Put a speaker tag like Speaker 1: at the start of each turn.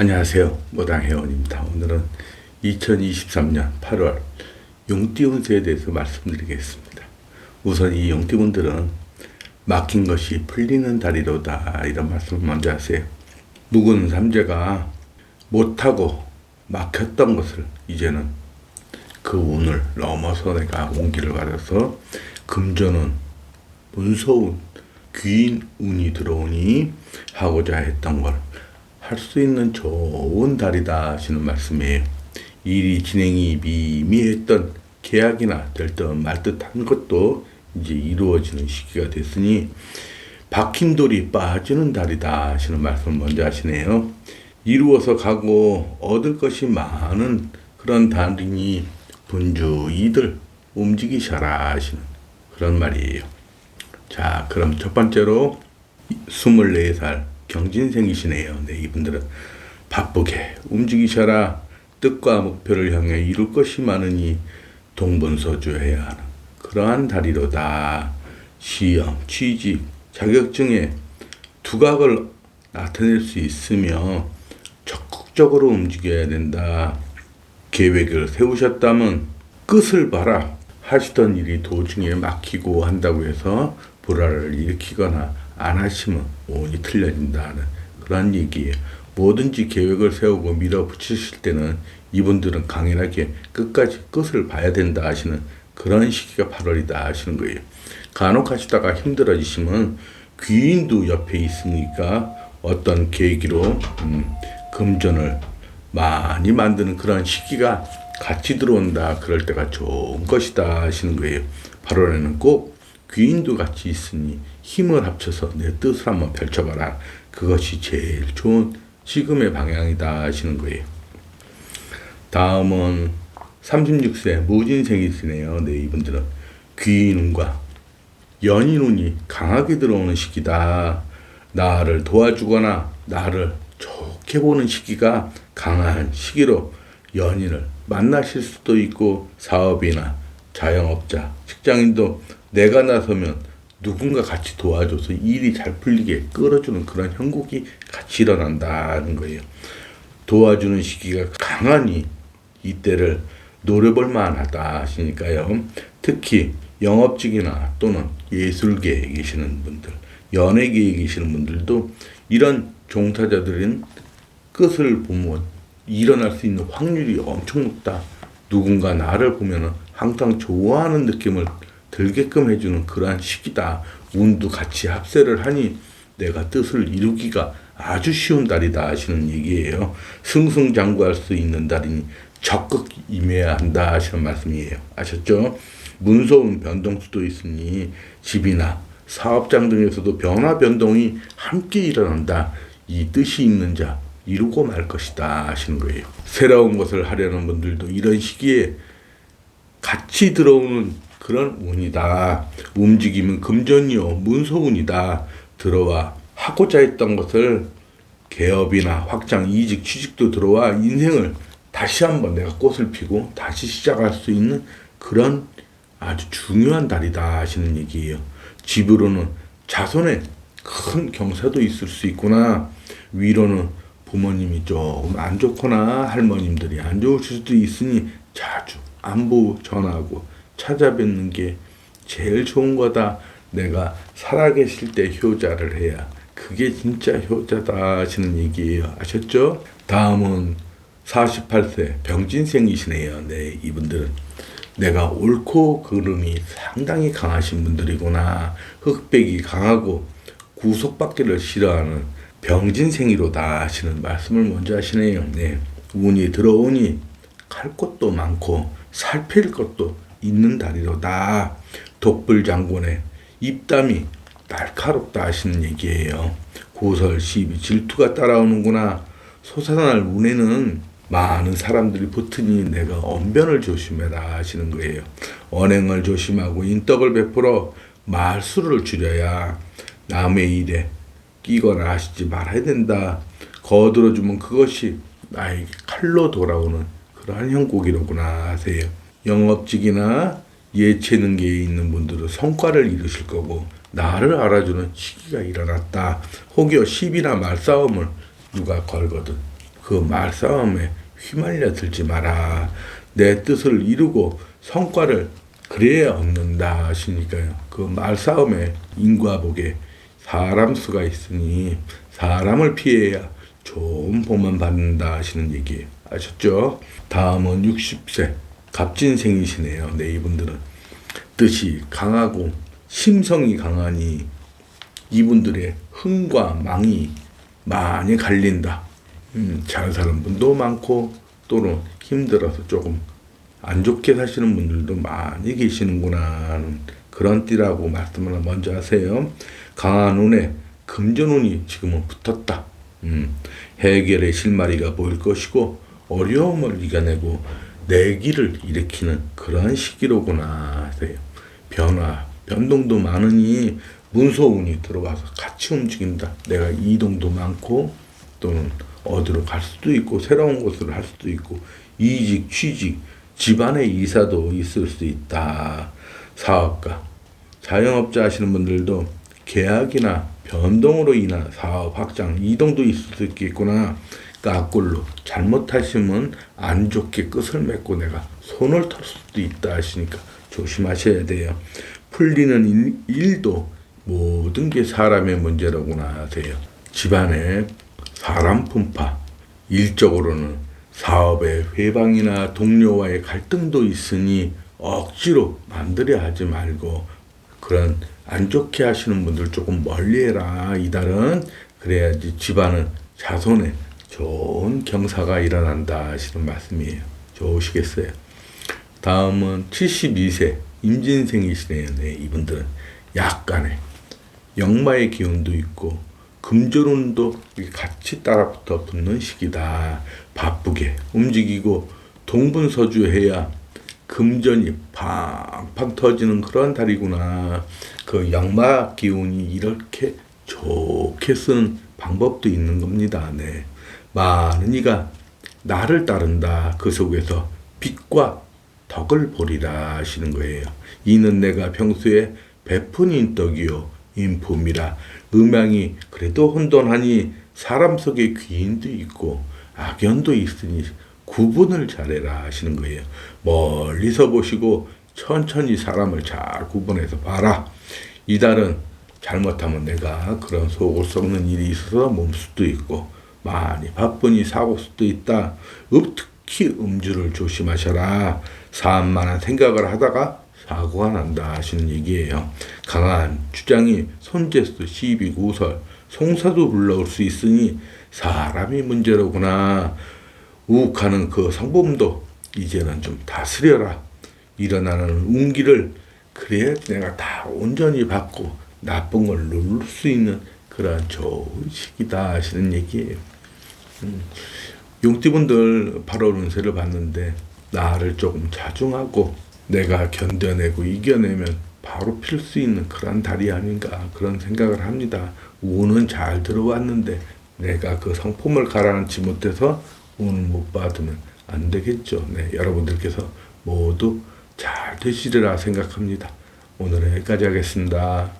Speaker 1: 안녕하세요. 모당 회원입니다. 오늘은 2023년 8월 용띠운세에 대해서 말씀드리겠습니다. 우선 이 용띠분들은 막힌 것이 풀리는 달이로다 이런 말씀을 먼저 하세요. 묵은 삼재가 못하고 막혔던 것을 이제는 그 운을 넘어서 내가 온기를 받아서 금전은 문서운 귀인 운이 들어오니 하고자 했던 걸 할 수 있는 좋은 달이다 하시는 말씀이에요. 일이 진행이 미미했던 계약이나 될 듯 말 듯한 것도 이제 이루어지는 시기가 됐으니 박힌 돌이 빠지는 달이다 하시는 말씀을 먼저 하시네요. 이루어서 가고 얻을 것이 많은 그런 달이니 분주히들 움직이셔라 하시는 그런 말이에요. 자, 그럼 첫 번째로 24살 경진생이시네요. 네, 이분들은 바쁘게 움직이셔라. 뜻과 목표를 향해 이룰 것이 많으니 동분서주해야 하는 그러한 달이로다. 시험, 취직, 자격증에 두각을 나타낼 수 있으며 적극적으로 움직여야 된다. 계획을 세우셨다면 끝을 봐라. 하시던 일이 도중에 막히고 한다고 해서 불화를 일으키거나 안 하시면 운이 틀려진다는 그런 얘기예요. 뭐든지 계획을 세우고 밀어붙이실 때는 이분들은 강인하게 끝까지 끝을 봐야 된다 하시는 그런 시기가 8월이다 하시는 거예요. 간혹 하시다가 힘들어지시면 귀인도 옆에 있으니까 어떤 계기로 음, 금전을 많이 만드는 그런 시기가 같이 들어온다. 그럴 때가 좋은 것이다 하시는 거예요. 8월에는 꼭 귀인도 같이 있으니 힘을 합쳐서 내 뜻을 한번 펼쳐봐라. 그것이 제일 좋은 지금의 방향이다 하시는 거예요. 다음은 36세 무진생이시네요. 네, 이분들은 귀인운과 연인운이 강하게 들어오는 시기다. 나를 도와주거나 나를 좋게 보는 시기가 강한 시기로 연인을 만나실 수도 있고 사업이나 자영업자, 직장인도 내가 나서면 누군가 같이 도와줘서 일이 잘 풀리게 끌어주는 그런 형국이 같이 일어난다는 거예요. 도와주는 시기가 강하니 이때를 노려볼 만하다 하시니까요. 특히 영업직이나 또는 예술계에 계시는 분들, 연예계에 계시는 분들도 이런 종사자들은 끝을 보면 일어날 수 있는 확률이 엄청 높다. 누군가 나를 보면 항상 좋아하는 느낌을 들게끔 해주는 그러한 시기다. 운도 같이 합세를 하니 내가 뜻을 이루기가 아주 쉬운 달이다 하시는 얘기예요. 승승장구할 수 있는 달이니 적극 임해야 한다 하시는 말씀이에요. 아셨죠? 문서운 변동수도 있으니 집이나 사업장 등에서도 변화 변동이 함께 일어난다. 이 뜻이 있는 자 이루고 말 것이다 하시는 거예요. 새로운 것을 하려는 분들도 이런 시기에 같이 들어오는 그런 운이다. 움직이면 금전이요 문서운이다. 들어와 하고자 했던 것을 개업이나 확장, 이직, 취직도 들어와 인생을 다시 한번 내가 꽃을 피고 다시 시작할 수 있는 그런 아주 중요한 달이다 하시는 얘기예요. 집으로는 자손의 큰 경사도 있을 수 있구나. 위로는 부모님이 조금 안 좋거나 할머님들이 안 좋으실 수도 있으니 자주 안부 전하고 찾아뵙는 게 제일 좋은 거다. 내가 살아계실 때 효자를 해야 그게 진짜 효자다 하시는 얘기예요. 아셨죠? 다음은 48세 병진생이시네요. 네, 이분들은 내가 옳고 그름이 상당히 강하신 분들이구나. 흑백이 강하고 구속받기를 싫어하는 병진생이로다 하시는 말씀을 먼저 하시네요. 네. 운이 들어오니 갈 곳도 많고 살필 것도 있는 달이로다. 독불 장군의 입담이 날카롭다 하시는 얘기예요. 고설, 시비, 질투가 따라오는구나. 솟아날 운에는 많은 사람들이 붙으니 내가 언변을 조심해라 하시는 거예요. 언행을 조심하고 인덕을 베풀어 말수를 줄여야 남의 일에 끼거나 하시지 말아야 된다. 거들어주면 그것이 나에게 칼로 돌아오는 그러한 형국이로구나 하세요. 영업직이나 예체능계에 있는 분들은 성과를 이루실 거고 나를 알아주는 시기가 일어났다. 혹여 시비나 말싸움을 누가 걸거든 그 말싸움에 휘말려 들지 마라. 내 뜻을 이루고 성과를 그래야 얻는다 하시니까요. 그 말싸움에 인과복에 사람 수가 있으니 사람을 피해야 좋은 복만 받는다 하시는 얘기예요. 아셨죠? 다음은 60세 갑진생이시네요. 네, 이분들은 뜻이 강하고 심성이 강하니 이분들의 흥과 망이 많이 갈린다. 음, 잘 사는 분도 많고 또는 힘들어서 조금 안 좋게 사시는 분들도 많이 계시는구나 그런 띠라고 말씀을 먼저 하세요. 강한 운에 금전운이 지금은 붙었다. 음, 해결의 실마리가 보일 것이고 어려움을 이겨내고 내기를 일으키는 그런 시기로구나 하세요. 변화, 변동도 많으니 문서운이 들어와서 같이 움직인다. 내가 이동도 많고 또는 어디로 갈 수도 있고 새로운 곳으로 할 수도 있고 이직, 취직, 집안의 이사도 있을 수 있다. 사업가, 자영업자 하시는 분들도 계약이나 변동으로 인한 사업 확장, 이동도 있을 수 있겠구나. 까꿀로 잘못하시면 안 좋게 끝을 맺고 내가 손을 털 수도 있다 하시니까 조심하셔야 돼요. 풀리는 일, 일도 모든 게 사람의 문제라고나 하세요. 집안에 사람 분파, 일적으로는 사업의 회방이나 동료와의 갈등도 있으니 억지로 만들려 하지 말고 그런 안 좋게 하시는 분들 조금 멀리해라 이달은 그래야지 집안은 자손에 좋은 경사가 일어난다 하시는 말씀이에요. 좋으시겠어요. 다음은 72세 임진생이시네요. 네, 이분들은 약간의 역마의 기운도 있고 이렇게 같이 따라붙어 붙는 시기다. 바쁘게 움직이고 동분서주해야 금전이 팡팡 터지는 그런 달이구나. 그 역마 기운이 이렇게 좋게 쓰는 방법도 있는 겁니다. 네. 많은 이가 나를 따른다. 그 속에서 빛과 덕을 보리라 하시는 거예요. 이는 내가 평소에 베푼 인덕이요 인품이라 음양이 그래도 혼돈하니 사람 속에 귀인도 있고 악연도 있으니 구분을 잘해라 하시는 거예요. 멀리서 보시고 천천히 사람을 잘 구분해서 봐라. 이달은 잘못하면 내가 그런 속을 썩는 일이 있어서 몸 수도 있고 많이 바쁘니 사고 수도 있다. 읍 특히 음주를 조심하셔라. 산만한 생각을 하다가 사고가 난다 하시는 얘기예요. 강한 주장이 손재수, 시비, 구설, 송사도 불러올 수 있으니 사람이 문제로구나. 우욱하는 그 성범도 이제는 좀 다스려라. 일어나는 운기를 그래야 내가 다 온전히 받고 나쁜 걸 누를 수 있는 그런 좋은 시기다 하시는 얘기예요. 음, 용띠분들 8월 운세를 봤는데 나를 조금 자중하고 내가 견뎌내고 이겨내면 바로 필 수 있는 그런 달이 아닌가 그런 생각을 합니다. 운은 잘 들어왔는데 내가 그 성품을 가라앉지 못해서 운을 못 받으면 안 되겠죠. 네, 여러분들께서 모두 잘 되시리라 생각합니다. 오늘은 여기까지 하겠습니다.